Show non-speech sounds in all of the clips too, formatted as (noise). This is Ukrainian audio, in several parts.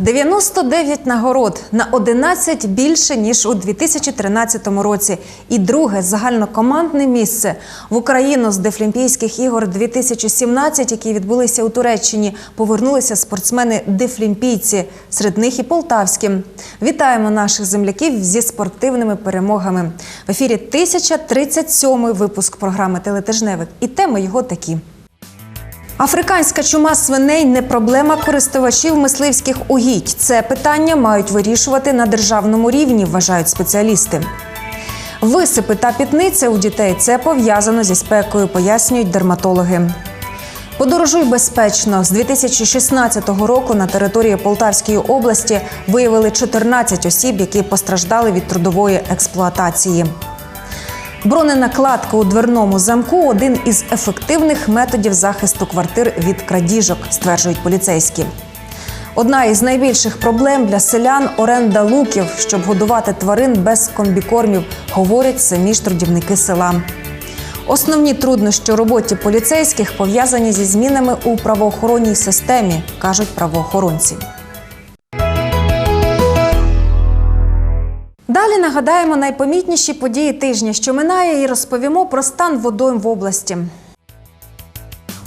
вас 99 нагород на 11 більше ніж у 2013 році. І друге загальнокомандне місце в Україну з Дефлімпійських ігор 2017, які відбулися у Туреччині. Повернулися спортсмени дефлімпійці, серед них і полтавські. Вітаємо наших земляків зі спортивними перемогами. В ефірі 1037 випуск програми Телетижневик. І теми його такі. Африканська чума свиней не проблема користувачів мисливських угідь. Це питання мають вирішувати на державному рівні, вважають спеціалісти. Висипи та пітниця у дітей це пов'язано зі спекою, пояснюють дерматологи. Подорожуй безпечно з 2016 року на території Полтавської області виявили 14 осіб, які постраждали від трудової експлуатації. Броненакладка у дверному замку один із ефективних методів захисту квартир від крадіжок, стверджують поліцейські. Одна із найбільших проблем для селян оренда луків, щоб годувати тварин без комбікормів, говорять самі ж трудівники села. Основні труднощі у роботі поліцейських пов'язані зі змінами у правоохоронній системі, кажуть правоохоронці. Нагадаємо найпомітніші події тижня, що минає, і розповімо про стан водойм в області.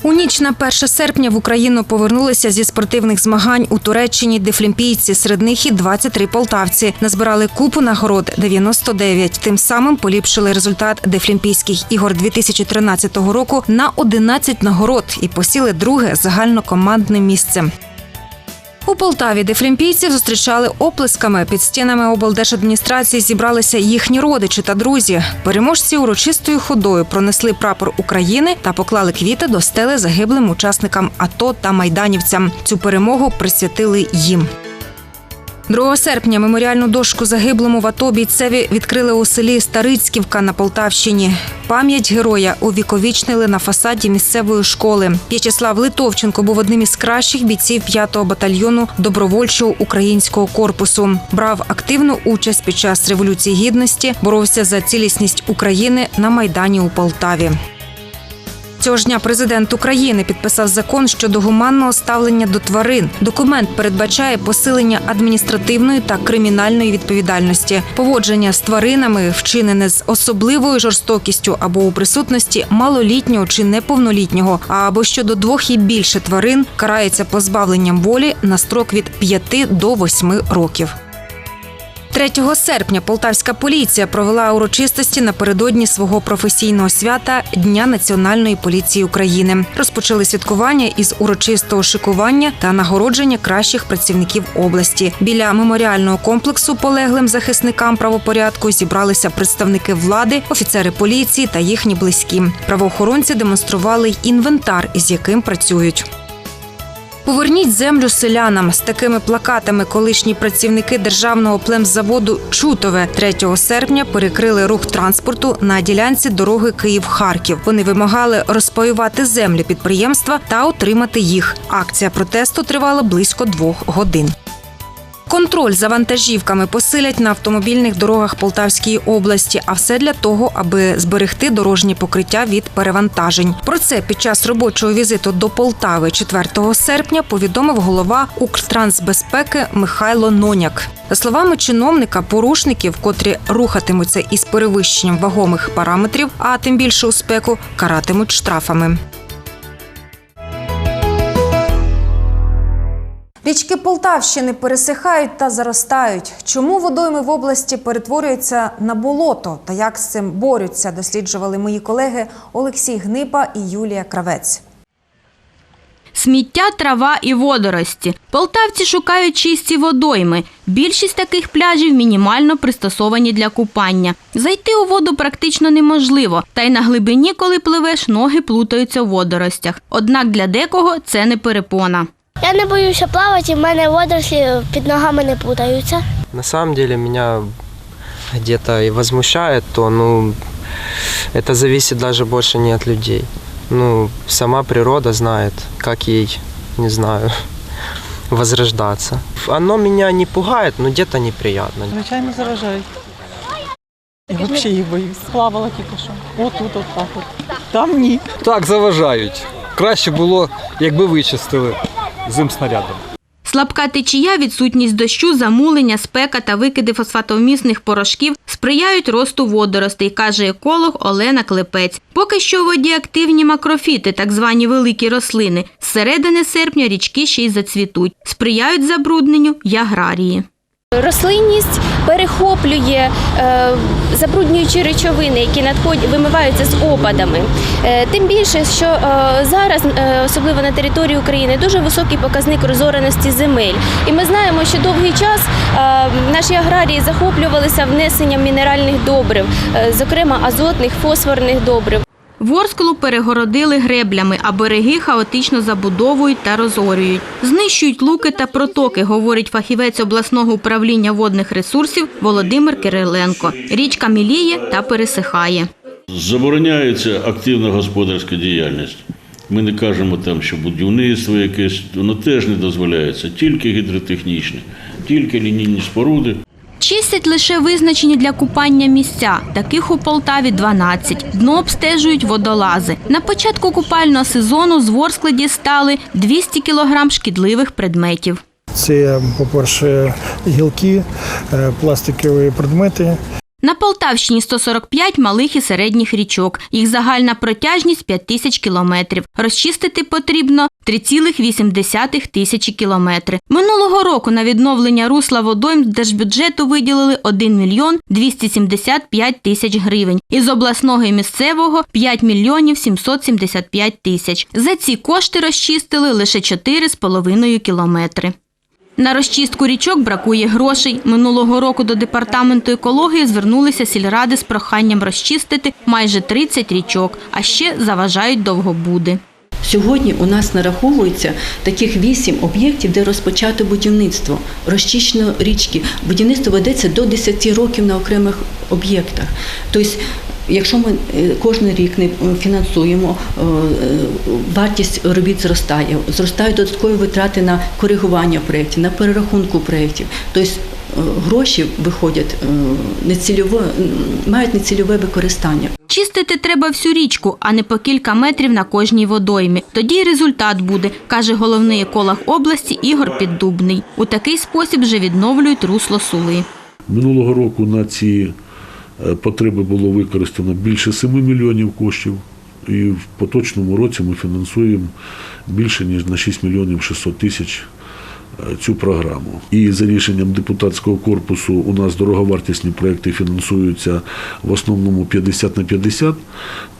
У ніч на 1 серпня в Україну повернулися зі спортивних змагань у Туреччині дефлімпійці. Серед них і 23 полтавці. Назбирали купу нагород 99. Тим самим поліпшили результат дефлімпійських ігор 2013 року на 11 нагород і посіли друге загальнокомандне місце. У Полтаві дефлімпійців зустрічали оплесками. Під стінами облдержадміністрації зібралися їхні родичі та друзі. Переможці урочистою ходою пронесли прапор України та поклали квіти до стели загиблим учасникам АТО та майданівцям. Цю перемогу присвятили їм. 2 серпня меморіальну дошку загиблому в АТО бійцеві відкрили у селі Старицьківка на Полтавщині. Пам'ять героя увіковічнили на фасаді місцевої школи. В'ячеслав Литовченко був одним із кращих бійців 5-го батальйону добровольчого українського корпусу. Брав активну участь під час революції гідності, боровся за цілісність України на майдані у Полтаві. Цього ж дня президент України підписав закон щодо гуманного ставлення до тварин. Документ передбачає посилення адміністративної та кримінальної відповідальності, поводження з тваринами, вчинене з особливою жорстокістю або у присутності малолітнього чи неповнолітнього, або щодо двох і більше тварин карається позбавленням волі на строк від 5 до 8 років. 3 серпня полтавська поліція провела урочистості напередодні свого професійного свята Дня Національної поліції України. Розпочали святкування із урочистого шикування та нагородження кращих працівників області. Біля меморіального комплексу полеглим захисникам правопорядку зібралися представники влади, офіцери поліції та їхні близькі. Правоохоронці демонстрували інвентар, із яким працюють. Поверніть землю селянам з такими плакатами. Колишні працівники державного племзаводу Чутове 3 серпня перекрили рух транспорту на ділянці дороги Київ-Харків. Вони вимагали розпаювати землі підприємства та отримати їх. Акція протесту тривала близько двох годин. Контроль за вантажівками посилять на автомобільних дорогах Полтавської області, а все для того, аби зберегти дорожнє покриття від перевантажень. Про це під час робочого візиту до Полтави 4 серпня повідомив голова Укртрансбезпеки Михайло Ноняк. За словами чиновника, порушників, котрі рухатимуться із перевищенням вагомих параметрів, а тим більше у спеку, каратимуть штрафами. Річки Полтавщини пересихають та заростають. Чому водойми в області перетворюються на болото та як з цим борються, досліджували мої колеги Олексій Гнипа і Юлія Кравець. Сміття, трава і водорості. Полтавці шукають чисті водойми. Більшість таких пляжів мінімально пристосовані для купання. Зайти у воду практично неможливо, та й на глибині, коли пливеш, ноги плутаються в водоростях. Однак для декого це не перепона. Я не боюся плавати, в мене водорослі під ногами не путаються. На самом деле меня где-то и возмущает, то ну это зависит даже больше не от людей. Ну, сама природа знает, как ей, не знаю, (laughs) возрождаться. Оно меня не пугает, но где-то неприятно. Звичайно, заражають. Я взагалі їх боюсь. Плавала тільки що. Отут, от так от. Там ні. Так, заважають. Краще було, якби вичистили зим снарядом. Слабка течія, відсутність дощу, замулення, спека та викиди фосфатовмісних порошків сприяють росту водоростей, каже еколог Олена Клепець. Поки що у воді активні макрофіти, так звані великі рослини. З середини серпня річки ще й зацвітуть. Сприяють забрудненню яграрії. Рослинність перехоплює е, забруднюючі речовини, які вимиваються з опадами. Е, тим більше, що е, зараз, особливо на території України, дуже високий показник розореності земель. І ми знаємо, що довгий час наші аграрії захоплювалися внесенням мінеральних добрив, зокрема азотних, фосфорних добрив. Ворсклу перегородили греблями, а береги хаотично забудовують та розорюють. Знищують луки та протоки, говорить фахівець обласного управління водних ресурсів Володимир Кириленко. Річка міліє та пересихає. Забороняється активна господарська діяльність. Ми не кажемо там, що будівництво якесь, воно теж не дозволяється, тільки гідротехнічне, тільки лінійні споруди. Чистять лише визначені для купання місця. Таких у Полтаві 12. Дно обстежують водолази. На початку купального сезону з Ворскли стали 200 кілограм шкідливих предметів. Це, по-перше, гілки, е, пластикові предмети, На Полтавщині 145 малих і середніх річок. Їх загальна протяжність 5 тисяч кілометрів. Розчистити потрібно 3,8 тисячі кілометри. Минулого року на відновлення русла водойм держбюджету виділили 1 мільйон 275 тисяч гривень. Із обласного і місцевого 5 мільйонів 775 тисяч. За ці кошти розчистили лише 4,5 кілометри. На розчистку річок бракує грошей. Минулого року до департаменту екології звернулися сільради з проханням розчистити майже 30 річок, а ще заважають довгобуди. Сьогодні у нас нараховується таких вісім об'єктів, де розпочато будівництво. Розчищено річки. Будівництво ведеться до 10 років на окремих об'єктах. Тобто, якщо ми е, кожен рік не е, фінансуємо, е, вартість робіт зростає, зростають додаткові витрати на коригування проєктів, на перерахунку проєктів. Тобто гроші виходять нецільово, мають нецільове використання. Чистити треба всю річку, а не по кілька метрів на кожній водоймі. Тоді й результат буде, каже головний еколог області Ігор Піддубний. У такий спосіб вже відновлюють русло сули. Минулого року на ці потреби було використано більше 7 мільйонів коштів. І в поточному році ми фінансуємо більше ніж на 6 мільйонів 600 тисяч е, цю програму. І за рішенням депутатського корпусу у нас дороговартісні проекти фінансуються в основному 50 на 50,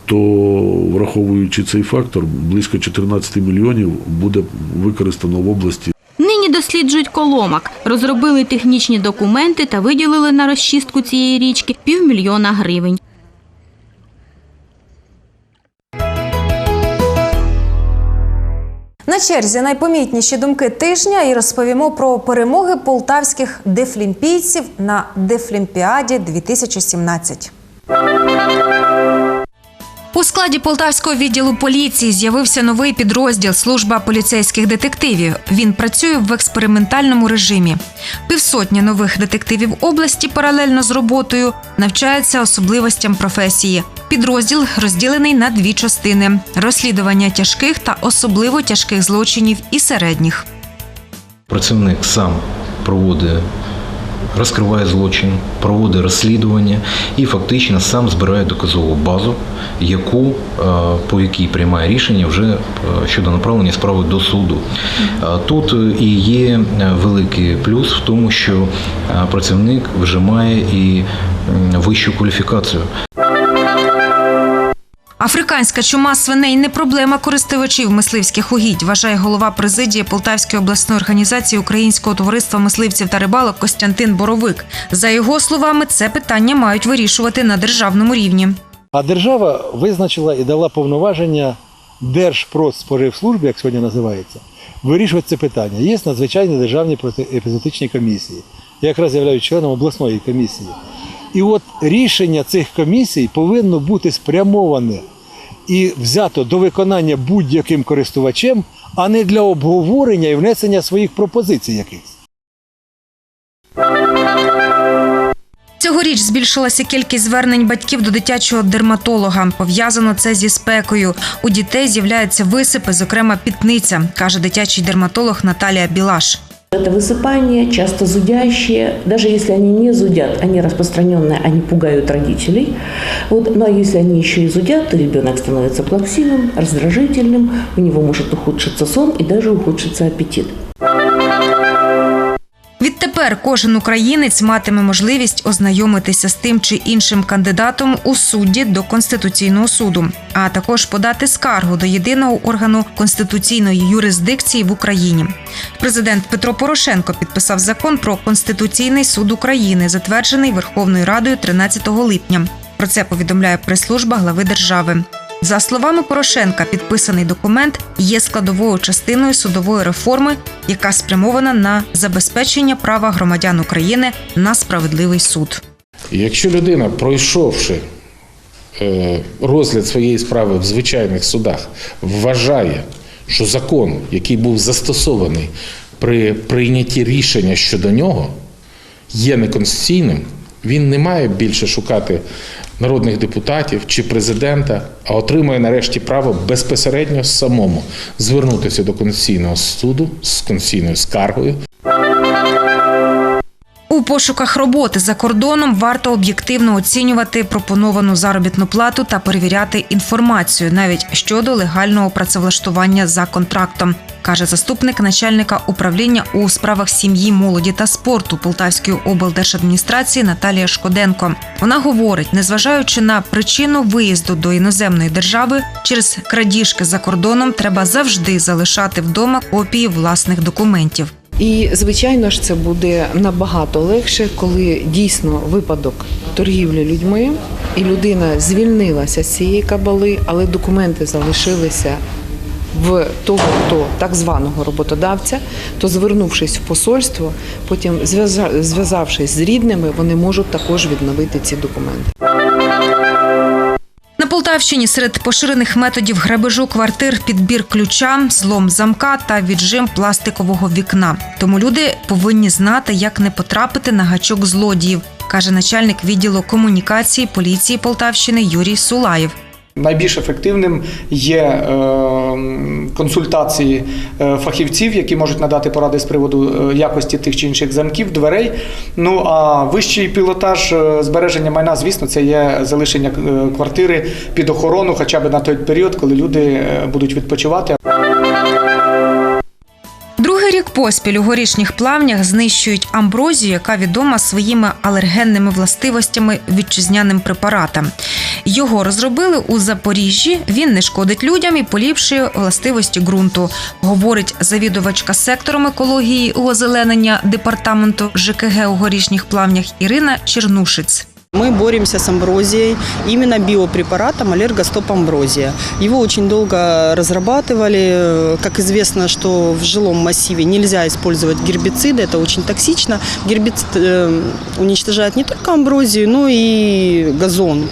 то враховуючи цей фактор, близько 14 мільйонів буде використано в області Нині досліджують коломак, розробили технічні документи та виділили на розчистку цієї річки півмільйона гривень. На черзі найпомітніші думки тижня і розповімо про перемоги полтавських дефлімпійців на Дефлімпіаді 2017. У складі полтавського відділу поліції з'явився новий підрозділ служба поліцейських детективів. Він працює в експериментальному режимі. Півсотні нових детективів області паралельно з роботою навчаються особливостям професії. Підрозділ розділений на дві частини: розслідування тяжких та особливо тяжких злочинів і середніх. Працівник сам проводить, розкриває злочин, проводить розслідування і фактично сам збирає доказову базу, яку, е, по якій приймає рішення вже е, щодо направлення справи до суду. Е, Тут і є великий плюс в тому, що працівник вже має і вищу кваліфікацію. Африканська чума свиней не проблема користувачів мисливських угідь, вважає голова президії Полтавської обласної організації Українського товариства мисливців та рибалок Костянтин Боровик. За його словами, це питання мають вирішувати на державному рівні. А держава визначила і дала повноваження Держпродспоживслужбі, як сьогодні називається, вирішувати це питання. Є надзвичайні державні протиепізотичні комісії. Я якраз являюсь членом обласної комісії. І от рішення цих комісій повинно бути спрямоване і взято до виконання будь-яким користувачем, а не для обговорення і внесення своїх пропозицій якихось. Цьогоріч збільшилася кількість звернень батьків до дитячого дерматолога. Пов'язано це зі спекою. У дітей з'являються висипи, зокрема пітниця, каже дитячий дерматолог Наталія Білаш. Это высыпание, часто зудящие. Даже если они не зудят, они распространенные, они пугают родителей. Вот. Ну а если они еще и зудят, то ребенок становится плаксивым, раздражительным, у него может ухудшиться сон и даже ухудшиться аппетит. Відтепер кожен українець матиме можливість ознайомитися з тим чи іншим кандидатом у судді до конституційного суду, а також подати скаргу до єдиного органу конституційної юрисдикції в Україні. Президент Петро Порошенко підписав закон про конституційний суд України, затверджений Верховною Радою 13 липня. Про це повідомляє прес-служба глави держави. За словами Порошенка, підписаний документ є складовою частиною судової реформи, яка спрямована на забезпечення права громадян України на справедливий суд. Якщо людина, пройшовши е, розгляд своєї справи в звичайних судах, вважає, що закон, який був застосований при прийнятті рішення щодо нього, є неконституційним, він не має більше шукати народних депутатів чи президента, а отримує нарешті право безпосередньо самому звернутися до Конституційного суду з конституційною скаргою У пошуках роботи за кордоном варто об'єктивно оцінювати пропоновану заробітну плату та перевіряти інформацію навіть щодо легального працевлаштування за контрактом, каже заступник начальника управління у справах сім'ї, молоді та спорту Полтавської облдержадміністрації Наталія Шкоденко. Вона говорить, незважаючи на причину виїзду до іноземної держави, через крадіжки за кордоном треба завжди залишати вдома копії власних документів. І звичайно ж це буде набагато легше, коли дійсно випадок торгівлі людьми, і людина звільнилася з цієї кабали, але документи залишилися в того, хто так званого роботодавця, то звернувшись в посольство, потім зв'яза- зв'язавшись з рідними, вони можуть також відновити ці документи. Полтавщині серед поширених методів грабежу квартир підбір ключа, злом замка та віджим пластикового вікна. Тому люди повинні знати, як не потрапити на гачок злодіїв, каже начальник відділу комунікації поліції Полтавщини Юрій Сулаєв. Найбільш ефективним є е, консультації е, фахівців, які можуть надати поради з приводу е, якості тих чи інших замків, дверей. Ну а вищий пілотаж збереження майна, звісно, це є залишення квартири під охорону, хоча б на той період, коли люди будуть відпочивати. Другий рік поспіль у горішніх плавнях знищують амброзію, яка відома своїми алергенними властивостями вітчизняним препаратам. Його розробили у Запоріжжі. Він не шкодить людям і поліпшує властивості ґрунту, говорить завідувачка сектором екології і озеленення департаменту ЖКГ у горішніх плавнях Ірина Чернушиць. Мы боремся с амброзией, именно биопрепаратом аллергостоп амброзия. Его очень долго разрабатывали. Как известно, что в жилом массиве нельзя использовать гербициды, это очень токсично. Гербицид э, уничтожает не только амброзию, но и газон.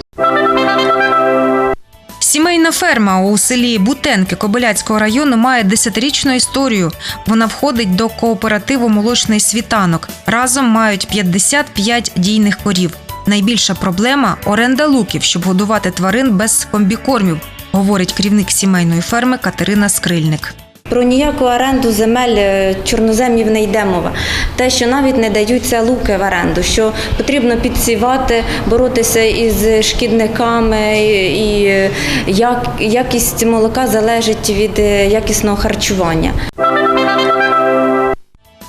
Сімейна ферма у селі Бутенки Кобиляцького району має десятирічну історію. Вона входить до кооперативу Молочний світанок. Разом мають 55 дійних корів. Найбільша проблема оренда луків, щоб годувати тварин без комбікормів, говорить керівник сімейної ферми Катерина Скрильник. Про ніяку оренду земель е, чорноземів не йде мова. Те, що навіть не даються луки в оренду, що потрібно підсівати, боротися із шкідниками, і і як, якість молока залежить від е, якісного харчування.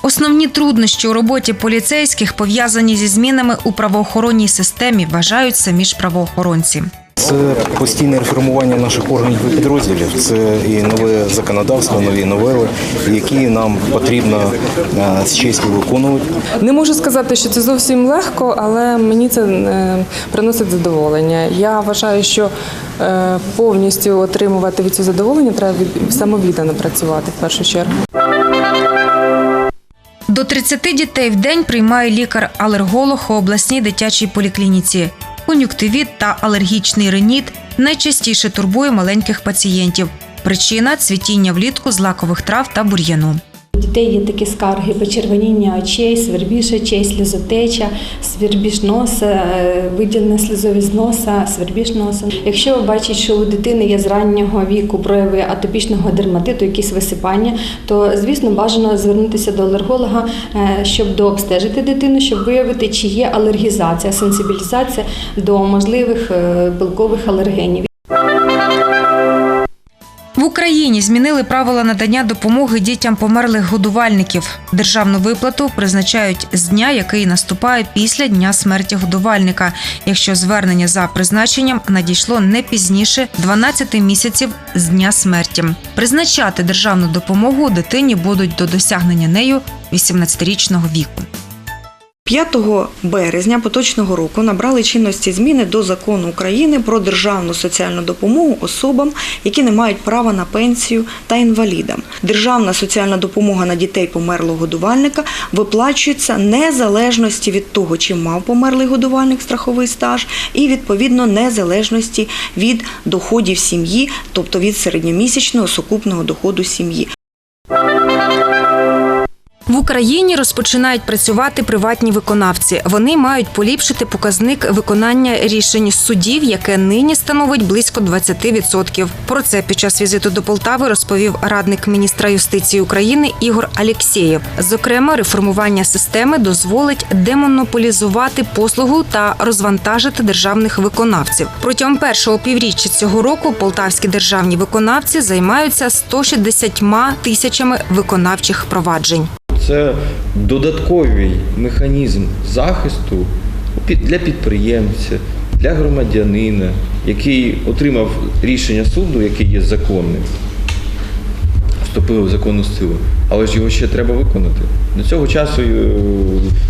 Основні труднощі у роботі поліцейських пов'язані зі змінами у правоохоронній системі, вважають самі ж правоохоронці. Це постійне реформування наших органів і підрозділів. Це і нове законодавство, нові новели, які нам потрібно е, з честю виконувати. Не можу сказати, що це зовсім легко, але мені це е, приносить задоволення. Я вважаю, що е, повністю отримувати від цього задоволення треба від самовіддано працювати в першу чергу. До 30 дітей в день приймає лікар-алерголог у обласній дитячій поліклініці. Кон'юктивіт та алергічний реніт найчастіше турбує маленьких пацієнтів. Причина цвітіння влітку злакових трав та бур'яну. У дітей є такі скарги почервоніння очей, свербіж очей, сльозотеча, свербіж носа, е, виділення сльозові з носа, свербіж носа. Якщо ви бачите, що у дитини є з раннього віку прояви атопічного дерматиту, якісь висипання, то звісно бажано звернутися до алерголога, е, щоб дообстежити дитину, щоб виявити, чи є алергізація, сенсибілізація до можливих е, білкових алергенів. Україні змінили правила надання допомоги дітям померлих годувальників. Державну виплату призначають з дня, який наступає після дня смерті годувальника, якщо звернення за призначенням надійшло не пізніше 12 місяців з дня смерті. Призначати державну допомогу дитині будуть до досягнення нею 18-річного віку. 5 березня поточного року набрали чинності зміни до закону України про державну соціальну допомогу особам, які не мають права на пенсію та інвалідам. Державна соціальна допомога на дітей померлого годувальника виплачується незалежності від того, чи мав померлий годувальник страховий стаж, і відповідно незалежності від доходів сім'ї, тобто від середньомісячного сукупного доходу сім'ї. В Україні розпочинають працювати приватні виконавці. Вони мають поліпшити показник виконання рішень судів, яке нині становить близько 20%. Про це під час візиту до Полтави розповів радник міністра юстиції України Ігор Алєксєєв. Зокрема, реформування системи дозволить демонополізувати послугу та розвантажити державних виконавців. Протягом першого півріччя цього року полтавські державні виконавці займаються 160 тисячами виконавчих проваджень. Це додатковий механізм захисту для підприємця, для громадянина, який отримав рішення суду, яке є законним, вступило в законну силу, але ж його ще треба виконати. До цього часу е,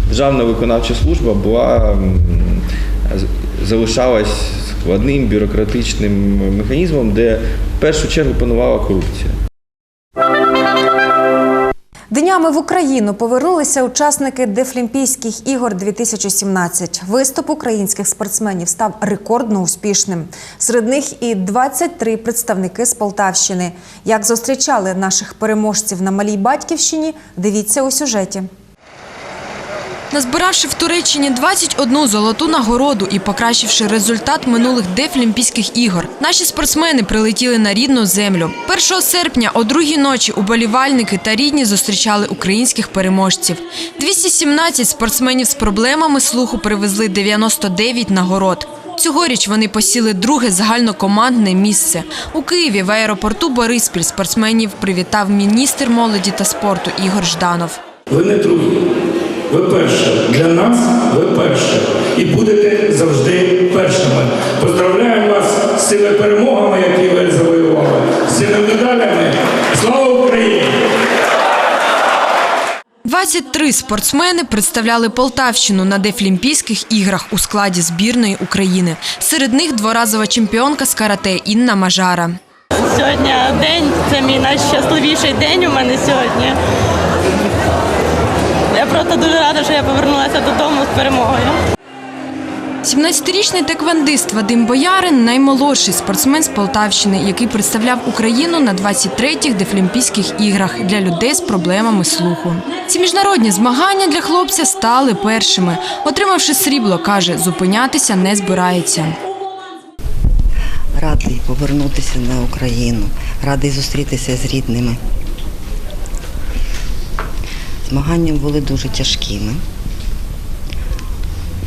Державна виконавча служба була залишалась складним бюрократичним механізмом, де в першу чергу панувала корупція. Днями в Україну повернулися учасники Дефлімпійських ігор 2017. Виступ українських спортсменів став рекордно успішним. Серед них і 23 представники з Полтавщини. Як зустрічали наших переможців на малій батьківщині, дивіться у сюжеті. Назбиравши в Туреччині 21 золоту нагороду і покращивши результат минулих Дефлімпійських ігор, наші спортсмени прилетіли на рідну землю. 1 серпня о другій ночі уболівальники та рідні зустрічали українських переможців. 217 спортсменів з проблемами слуху привезли 99 нагород. Цьогоріч вони посіли друге загальнокомандне місце. У Києві в аеропорту Бориспіль спортсменів привітав міністр молоді та спорту Ігор Жданов. Ви не другі. Ви перші. Для нас ви перші. І будете завжди першими. Поздравляємо вас з цими перемогами, які ви завоювали, з цими медалями. Слава Україні! 23 спортсмени представляли Полтавщину на Дефлімпійських іграх у складі збірної України. Серед них дворазова чемпіонка з карате Інна Мажара. Сьогодні день, це мій найщасливіший день у мене сьогодні. Я просто дуже рада, що я повернулася додому з перемогою. 17-річний теквандист Вадим Боярин наймолодший спортсмен з Полтавщини, який представляв Україну на 23-х Дефлімпійських іграх для людей з проблемами слуху. Ці міжнародні змагання для хлопця стали першими. Отримавши срібло, каже, зупинятися не збирається. радий повернутися на Україну, радий зустрітися з рідними. Змагання були дуже тяжкими,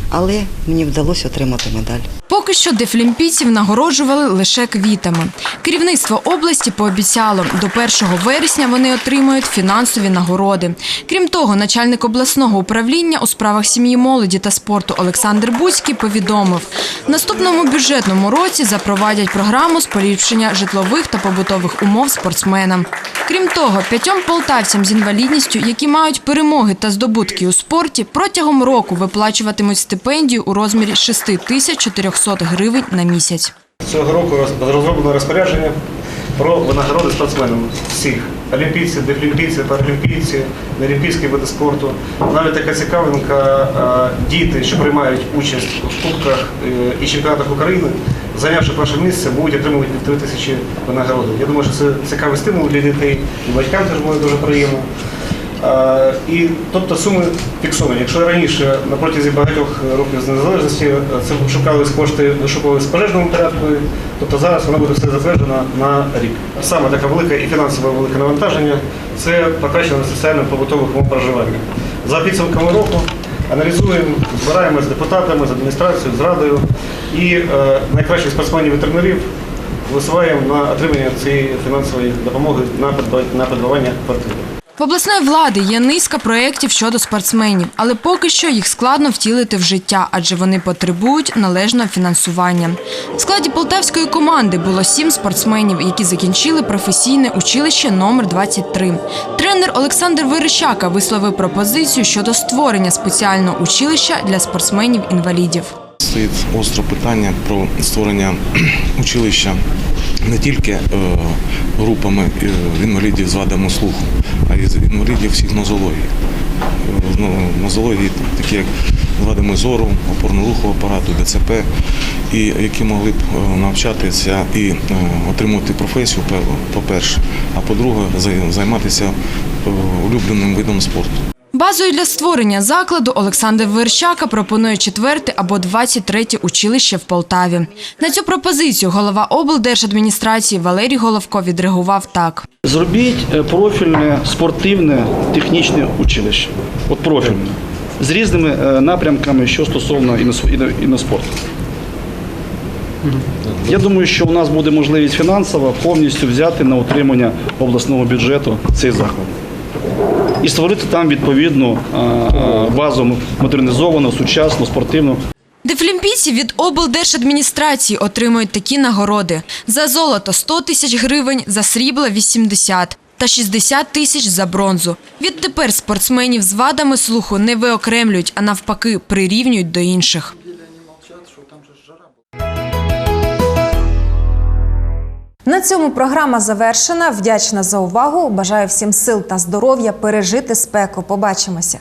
але мені вдалося отримати медаль. Поки що дефлімпійців нагороджували лише квітами. Керівництво області пообіцяло, до 1 вересня вони отримають фінансові нагороди. Крім того, начальник обласного управління у справах сім'ї, молоді та спорту Олександр Буцький повідомив, в наступному бюджетному році запровадять програму з поліпшення житлових та побутових умов спортсменам. Крім того, п'ятьом полтавцям з інвалідністю, які мають перемоги та здобутки у спорті, протягом року виплачуватимуть стипендію у розмірі 6400 300 гривень на місяць. Цього року розроблено розпорядження про винагороди спортсменам всіх олімпійців, дефлімпійців, паралімпійців, неолімпійські види спорту. Навіть така цікавинка, діти, що приймають участь в кубках е, і чемпіонатах України, зайнявши перше місце, будуть отримувати 3 тисячі винагороди. Я думаю, що це цікавий стимул для дітей і батькам теж буде дуже приємно. І тобто суми фіксовані. Якщо раніше на протязі багатьох років з незалежності е, це шукались кошти, вишукувались в пожежному порядку, тобто зараз воно буде все затверджено на рік. Саме таке велике і фінансове велике навантаження це покращення соціально-побутових умов проживання. За підсумками року аналізуємо, збираємо з депутатами, з адміністрацією, з радою і е, найкращих спортсменів і тренерів висуваємо на отримання цієї фінансової допомоги на придбання квартири. В обласної влади є низка проєктів щодо спортсменів, але поки що їх складно втілити в життя, адже вони потребують належного фінансування. В складі полтавської команди було сім спортсменів, які закінчили професійне училище номер 23 Тренер Олександр Верещака висловив пропозицію щодо створення спеціального училища для спортсменів-інвалідів. Стоїть остре питання про створення (clears throat) училища не тільки е, групами е, інвалідів з вадами слуху, а й інвалідів всіх нозологій. Е, ну, Нозології, такі як вадами зору, опорно-рухового апарату, ДЦП, і які могли б навчатися і отримувати професію, по-перше, а по-друге, займатися улюбленим видом спорту. Базою для створення закладу Олександр Верщака пропонує четверте або 23 училище в Полтаві. На цю пропозицію голова облдержадміністрації Валерій Головко відреагував так. Зробіть е, профільне спортивне технічне училище. От профільне. З різними е, напрямками, що стосовно інос- іноспорту. Я думаю, що у нас буде можливість фінансово повністю взяти на утримання обласного бюджету цей заклад. І створити там відповідну е, базу модернізовану, сучасну, спортивну. Дефлімпійці від облдержадміністрації отримують такі нагороди. За золото 100 тисяч гривень, за срібло 80 та 60 тисяч за бронзу. Відтепер спортсменів з вадами слуху не виокремлюють, а навпаки прирівнюють до інших. На цьому програма завершена. Вдячна за увагу. Бажаю всім сил та здоров'я пережити спеку. Побачимося.